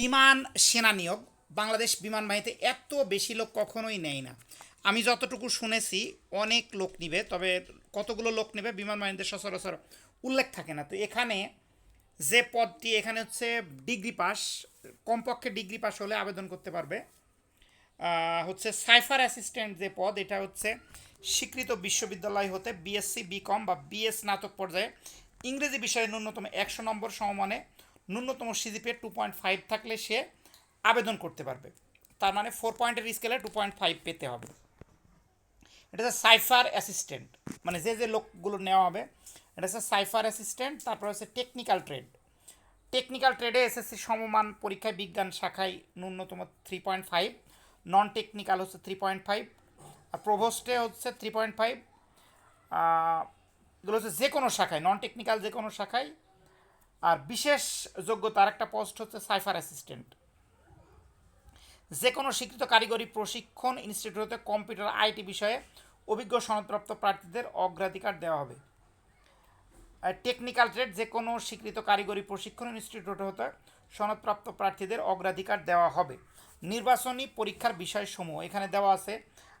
বিমান সেনা নিয়োগ। বাংলাদেশ বিমান বাহিনীতে এত বেশি লোক কখনোই নেয় না। আমি যতটুকু শুনেছি, অনেক লোক নিবে, তবে কতগুলো লোক নেবে বিমান বাহিনীতে সচরাচর উল্লেখ থাকে না। তো এখানে যে পদটি, এখানে হচ্ছে ডিগ্রি পাস, কমপক্ষে ডিগ্রি পাস হলে আবেদন করতে পারবে। হচ্ছে সাইফার অ্যাসিস্ট্যান্ট যে পদ, এটা হচ্ছে স্বীকৃত বিশ্ববিদ্যালয় হতে বিএসসি বিকম বা বিএস স্নাতক পর্যায়ে ইংরেজি বিষয়ে ন্যূনতম একশো নম্বর সমমানে ন্যূনতম সিজিপিএ টু পয়েন্ট ফাইভ থাকলে সে আবেদন করতে পারবে। তার মানে ফোর পয়েন্টের স্কেলে টু পয়েন্ট ফাইভ পেতে হবে। এটা হচ্ছে সাইফার অ্যাসিস্ট্যান্ট মানে যে যে লোকগুলো নেওয়া হবে, এটা হচ্ছে সাইফার অ্যাসিস্ট্যান্ট তারপর হচ্ছে টেকনিক্যাল ট্রেড টেকনিক্যাল ট্রেডে এসএসসি সমমান পরীক্ষায় বিজ্ঞান শাখায় ন্যূনতম three point five non technical হচ্ছে থ্রি পয়েন্ট ফাইভ আর প্রভোস্টে হচ্ছে থ্রি পয়েন্ট ফাইভ এগুলো হচ্ছে যে কোনো শাখায় নন টেকনিক্যাল যে কোনো শাখায় আর বিশেষ যোগ্যতার একটা পোস্ট হচ্ছে সাইফার অ্যাসিস্ট্যান্ট যে কোনো স্বীকৃত কারিগরি প্রশিক্ষণ ইনস্টিটিউট কম্পিউটার আইটি বিষয়ে অভিজ্ঞ সনদপ্রাপ্ত প্রার্থীদের অগ্রাধিকার দেওয়া হবে। টেকনিক্যাল ট্রেড যে কোনো স্বীকৃত কারিগরি প্রশিক্ষণ ইনস্টিটিউট হতে সনদপ্রাপ্ত প্রার্থীদের অগ্রাধিকার দেওয়া হবে। নির্বাচনী পরীক্ষার বিষয়সমূহ, এখানে দেওয়া আছে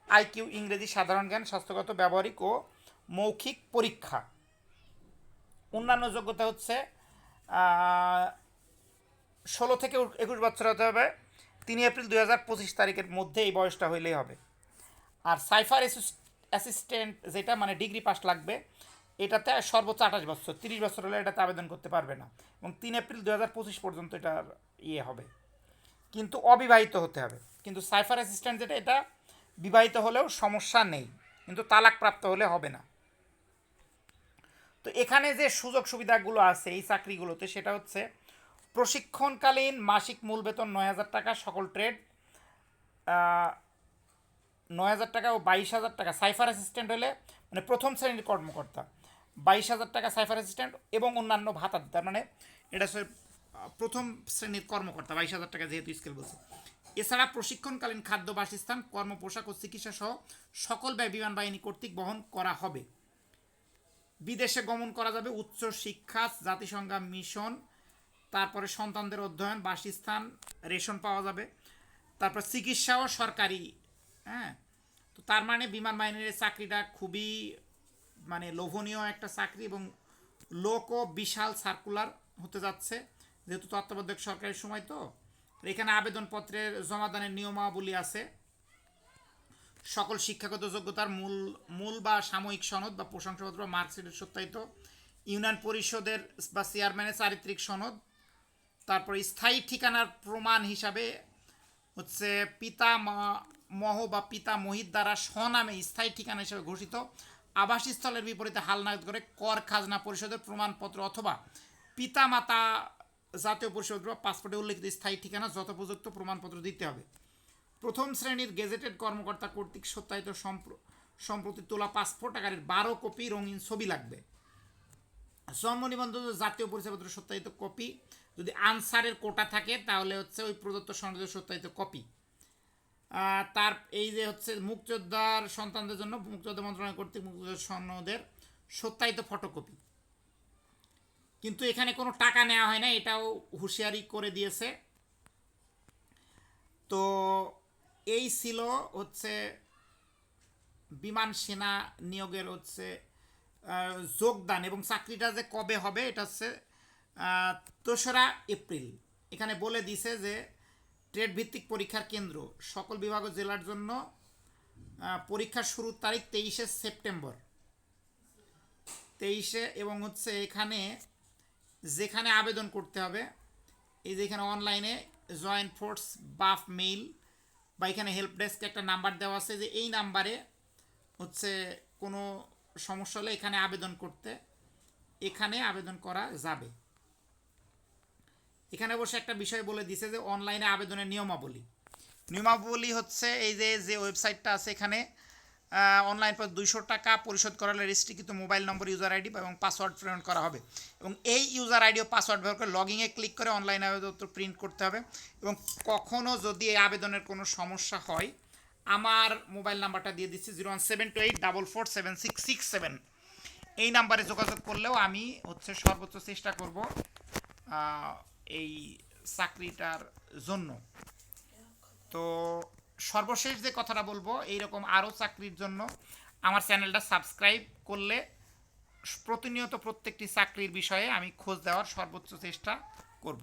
আইকিউ ইংরেজি, সাধারণ জ্ঞান, স্বাস্থ্যগত, ব্যবহারিক ও মৌখিক পরীক্ষা। অন্যান্য যোগ্যতা হচ্ছে ষোলো থেকে একুশ বছর হতে হবে। তিন এপ্রিল দুই হাজার পঁচিশ তারিখের মধ্যে এই বয়সটা হইলেই হবে। আর সাইফার অ্যাসিস্ট্যান্ট যেটা মানে ডিগ্রি পাস লাগবে, এটাতে সর্বোচ্চ আঠাশ বছর, তিরিশ বছর হলে এটাতে আবেদন করতে পারবে না। এবং তিন এপ্রিল দু হাজার পঁচিশ পর্যন্ত এটার ইয়ে হবে। কিন্তু অবিবাহিত হতে হবে। কিন্তু সাইফার অ্যাসিস্ট্যান্ট যেটা, এটা বিবাহিত হলেও সমস্যা নেই। কিন্তু তালাকপ্রাপ্ত হলে হবে না। তো এখানে যে সুযোগ সুবিধাগুলো আছে, এই চাকরিগুলোতে সেটা হচ্ছে প্রশিক্ষণকালীন মাসিক মূল বেতন নয় হাজার টাকা, সকল ট্রেড নয় হাজার টাকা ও বাইশ হাজার টাকা, সাইফার অ্যাসিস্ট্যান্ট হলে মানে প্রথম শ্রেণির কর্মকর্তা। বাইশ হাজার টাকা সাইফার অ্যাসিস্ট্যান্ট এবং অন্যান্য ভাতা তার মানে এটা হচ্ছে প্রথম শ্রেণির কর্মকর্তা, বাইশ হাজার টাকা যেহেতু স্কেল বলছে। এছাড়া প্রশিক্ষণকালীন খাদ্য, বাসস্থান কর্ম পোশাক ও চিকিৎসা সহ সকল ব্যয় বিমান বাহিনী কর্তৃক বহন করা হবে। বিদেশে গমন করা যাবে উচ্চ শিক্ষা, জাতিসংঘ মিশন, তারপরে সন্তানদের অধ্যয়ন, বাসস্থান, রেশন পাওয়া যাবে। তারপর চিকিৎসাও সরকারি হ্যাঁ? তো তার মানে বিমান বাহিনীর চাকরিটা খুবই মানে লোভনীয় একটা চাকরি এবং লোকও বিশাল সার্কুলার হতে যাচ্ছে, যেহেতু তত্ত্বাবধায়ক সরকারের সময় তো। এখানে আবেদনপত্রের জমাদানের নিয়মাবলী আছে। সকল শিক্ষাগত যোগ্যতার মূল মূল বা সাময়িক সনদ বা প্রশংসাপত্র বা মার্কশিটের সত্যায়িত ইউনিয়ন পরিষদের বা চেয়ারম্যানের চারিত্রিক সনদ, তারপর স্থায়ী ঠিকানার প্রমাণ হিসাবে হচ্ছে পিতা মহ বা পিতা মহিত দ্বারা স্বনামে স্থায়ী ঠিকানা হিসাবে ঘোষিত আবাসস্থলের বিপরীতে হালনাগাদ করে কর খাজনা পরিষদের প্রমাণপত্র অথবা পিতা মাতা জাতীয় পরিষদ বা পাসপোর্টে উল্লেখিত স্থায়ী ঠিকানা যথোপযুক্ত প্রমাণপত্র দিতে হবে। প্রথম শ্রেণির গেজেটেড কর্মকর্তা কর্তৃক সত্যায়িত সম্প্র- সম্প্রতি তোলা পাসপোর্ট আকারের বারো কপি রঙিন ছবি লাগবে। জন্ম নিবন্ধন জাতীয় পরিচয়পত্র সত্যায়িত কপি। যদি আনসারের কোটা থাকে, তাহলে হচ্ছে ওই প্রদত্ত সনদের সত্যায়িত কপি। তার, এই যে হচ্ছে মুক্তিযোদ্ধার সন্তানদের জন্য মুক্তিযোদ্ধা মন্ত্রণালয় কর্তৃক মুক্তিযোদ্ধা সনদের সত্যায়িত ফটোকপি। কিন্তু এখানে কোনো টাকা নেওয়া হয় না, এটাও হুঁশিয়ারি করে দিয়েছে। তো এই ছিল হচ্ছে বিমান সেনা নিয়োগের হচ্ছে যোগদান এবং চাকরিটা যে কবে হবে এটা হচ্ছে দোসরা এপ্রিল। এখানে বলে দিছে যে ট্রেড ভিত্তিক পরীক্ষার কেন্দ্র সকল বিভাগ জেলার জন্য পরীক্ষার শুরুর তারিখ তেইশে সেপ্টেম্বর। তেইশে এবং হচ্ছে এখানে যেখানে আবেদন করতে হবে, এই যে এখানে অনলাইনে জয়েন্ট ফোর্স বাফ মেইল বা এখানে হেল্প ডেস্কে একটা নাম্বার দেওয়া আছে যে এই নাম্বারে হচ্ছে কোনো সমস্যা হলে এখানে আবেদন করতে, এখানে আবেদন করা যাবে। এখানে অবশ্য একটা বিষয় বলে দিছে যে অনলাইনে আবেদনের নিয়মাবলী। নিয়মাবলী হচ্ছে এই যে যে ওয়েবসাইটটা আছে এখানে অনলাইন পর দুইশো টাকা পরিশোধ করালে রেজিস্ট্রিকৃত মোবাইল নম্বর ইউজার আইডি এবং পাসওয়ার্ড প্রেরণ করা হবে। এবং এই ইউজার আইডি ও পাসওয়ার্ড ব্যবহার করে লগইনে ক্লিক করে অনলাইন আবেদনপত্র প্রিন্ট করতে হবে। এবং কখনও যদি এই আবেদনের কোনো সমস্যা হয়, আমার মোবাইল নাম্বারটা দিয়ে দিচ্ছি zero one seven two eight double four seven six six seven এই নাম্বারে যোগাযোগ করলেও আমি হচ্ছে সর্বোচ্চ চেষ্টা করব এই চাকরিটার জন্য। তো সর্বশেষ যে কথাটা বলব, এইরকম আরও চাকরির জন্য আমার চ্যানেলটা সাবস্ক্রাইব করলে প্রতিনিয়ত প্রত্যেকটি চাকরির বিষয়ে আমি খোঁজ দেওয়ার সর্বোচ্চ চেষ্টা করব।